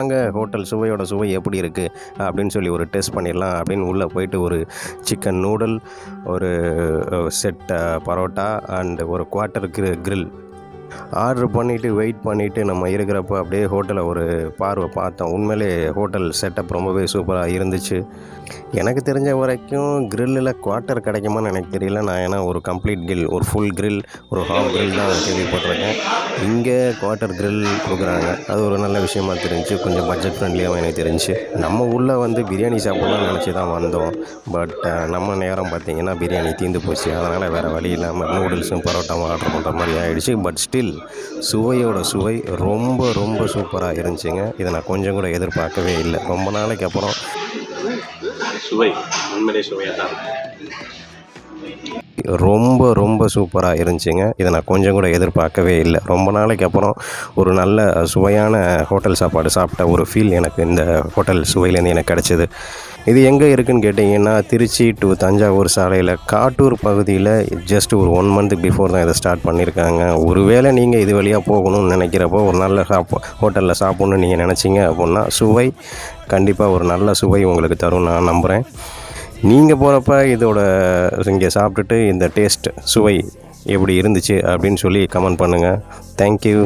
அங்கே ஹோட்டல் சுவையோட சுவை எப்படி இருக்குது அப்படின்னு சொல்லி ஒரு டெஸ்ட் பண்ணிடலாம் அப்படின்னு உள்ளே போயிட்டு ஒரு சிக்கன் நூடுல் ஒரு செட் பரோட்டா அண்டு ஒரு குவார்ட்டர் கிரில் ஆர்டர் பண்ணிவிட்டு வெயிட் பண்ணிவிட்டு நம்ம இருக்கிறப்ப அப்படியே ஹோட்டலை ஒரு பார்வை பார்த்தோம். உண்மையிலே ஹோட்டல் செட்டப் ரொம்பவே சூப்பராக இருந்துச்சு. எனக்கு தெரிஞ்ச வரைக்கும் க்ரில்லில் குவார்ட்டர் கிடைக்குமான்னு எனக்கு தெரியல. நான் ஏன்னா ஒரு கம்ப்ளீட் கிரில் ஒரு ஃபுல் க்ரில் ஒரு ஹாஃப் க்ரில் தான் கேள்விப்பட்டிருக்கேன். இங்கே குவார்ட்டர் க்ரில் கொடுக்குறாங்க. அது ஒரு நல்ல விஷயமா தெரிஞ்சு கொஞ்சம் பட்ஜெட் ஃப்ரெண்ட்லியாகவும் எனக்கு தெரிஞ்சு. நம்ம உள்ளே வந்து பிரியாணி சாப்பிட்லாம்னு நினச்சி தான் வந்தோம். பட் நம்ம நேரம் பார்த்தீங்கன்னா பிரியாணி தீர்ந்து போச்சு. அதனால் வேறு வழி இல்லாமல் நூடுல்ஸும் பரோட்டாவும் ஆர்டர் பண்ணுற மாதிரி ஆகிடுச்சு பட் ஸ்டில் சுவையோட சுவை ரொம்ப ரொம்ப சூப்பராக இருந்துச்சுங்க. இதை நான் கொஞ்சம் கூட எதிர்பார்க்கவே இல்லை. ரொம்ப நாளைக்கு அப்புறம் சுவை உண்மையிலே சுவையாக தான். ரொம்ப ரொம்ப சூப்பராக இருந்துச்சுங்க. இதை நான் கொஞ்சம் கூட எதிர்பார்க்கவே இல்லை. ரொம்ப நாளைக்கு அப்புறம் ஒரு நல்ல சுவையான ஹோட்டல் சாப்பாடு சாப்பிட்ட ஒரு ஃபீல் எனக்கு இந்த ஹோட்டல் சுவையிலேருந்து எனக்கு கிடச்சிது. இது எங்கே இருக்குதுன்னு கேட்டிங்கன்னா திருச்சி டு தஞ்சாவூர் சாலையில் காட்டூர் பகுதியில் ஜஸ்ட் ஒரு ஒன் மந்த் பிஃபோர் தான் இதை ஸ்டார்ட் பண்ணியிருக்காங்க. ஒருவேளை நீங்கள் இது வழியாக போகணும்னு நினைக்கிறப்போ ஒரு நல்ல சாப் ஹோட்டலில் சாப்பிட்ணுன்னு நீங்கள் நினச்சிங்க அப்படின்னா சுவை கண்டிப்பாக ஒரு நல்ல சுவை உங்களுக்கு தரும் நான் நம்புகிறேன் நீங்கள் போகிறப்ப இதோட இங்கே சாப்பிட்டுட்டு இந்த டேஸ்ட் சுவை எப்படி இருந்துச்சு அப்படின்னு சொல்லி கமெண்ட் பண்ணுங்கள் தேங்க்யூ